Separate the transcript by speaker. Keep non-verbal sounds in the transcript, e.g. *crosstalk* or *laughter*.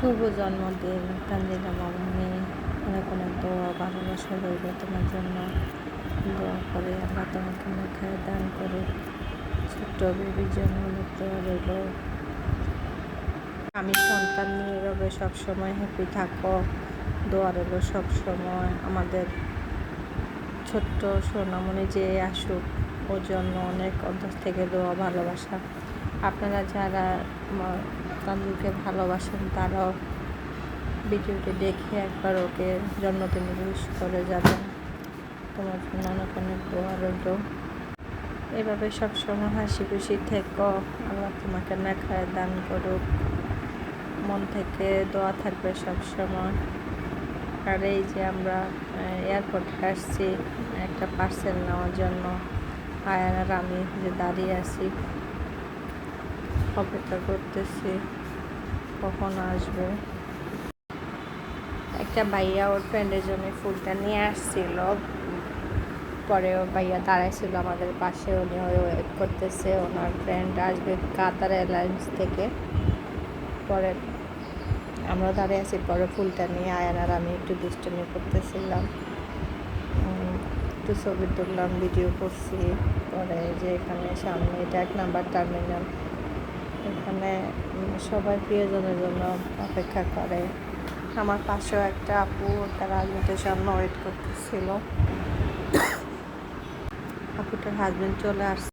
Speaker 1: শুভ জন্মদিন তানজিলা মামনি অনেক অনেক দোয়া ভালোবাসা রইল তোমার জন্য। দোয়া করে আল্লাহ তোমাকে মাথায় দান করে ছোট্ট বেবির জন্য অনেক দোয়া রইল। আমি সন্তান নিয়ে এভাবে সবসময় হ্যাপি থাকো। দোয়া রইল সবসময় আমাদের ছোট্ট সোনামণি যে আসুক, ওর জন্য অনেক অন্তর থেকে দোয়া, ভালোবাসা। আপনারা যারা তান্দুরকে ভালোবাসেন, তারাও ভিডিওটি দেখে একবার ওকে জন্মদিন উইশ করে যাবেন। তোমার জন্য অনেক অনেক দোয়া রইল। এভাবে সবসময় হাসি খুশি থেকো। আল্লাহ তোমাকে নেখায় দান করুক। মন থেকে দোয়া থাকবে সবসময় আর এই যে আমরা এয়ারপোর্টে আসছি, একটা পার্সেল নেওয়ার জন্য। আয়ার আর আমি যে দাঁড়িয়ে আছি অপেক্ষা করতেছি। কখন আসবে? একটা ভাইয়া ওর ফ্রেন্ডের জন্য ফুলটা নিয়ে আসছিল। পরে ওর ভাইয়া দাঁড়াইছিল আমাদের পাশে, উনি ওয়েট করতেছে। ওনার ফ্রেন্ড আসবে কাতার এয়ারলাইন্স থেকে। পরে আমরা দাঁড়িয়ে আছি, পরে ফুলটা নিয়ে আয়ান আর আমি একটু দুষ্টমি করতেছিলাম। একটু ছবি তুললাম ভিডিও করছি। পরে যে এখানে সামনে এটা এক নাম্বার টার্মিনাল এখানে সবাই প্রিয়জনের জন্য অপেক্ষা করে। আমার পাশেও একটা আপু, তার হাজবেন্ডের জন্য ওয়েট করতেছিল। *coughs* আপুটার হাজবেন্ড চলে আসছে।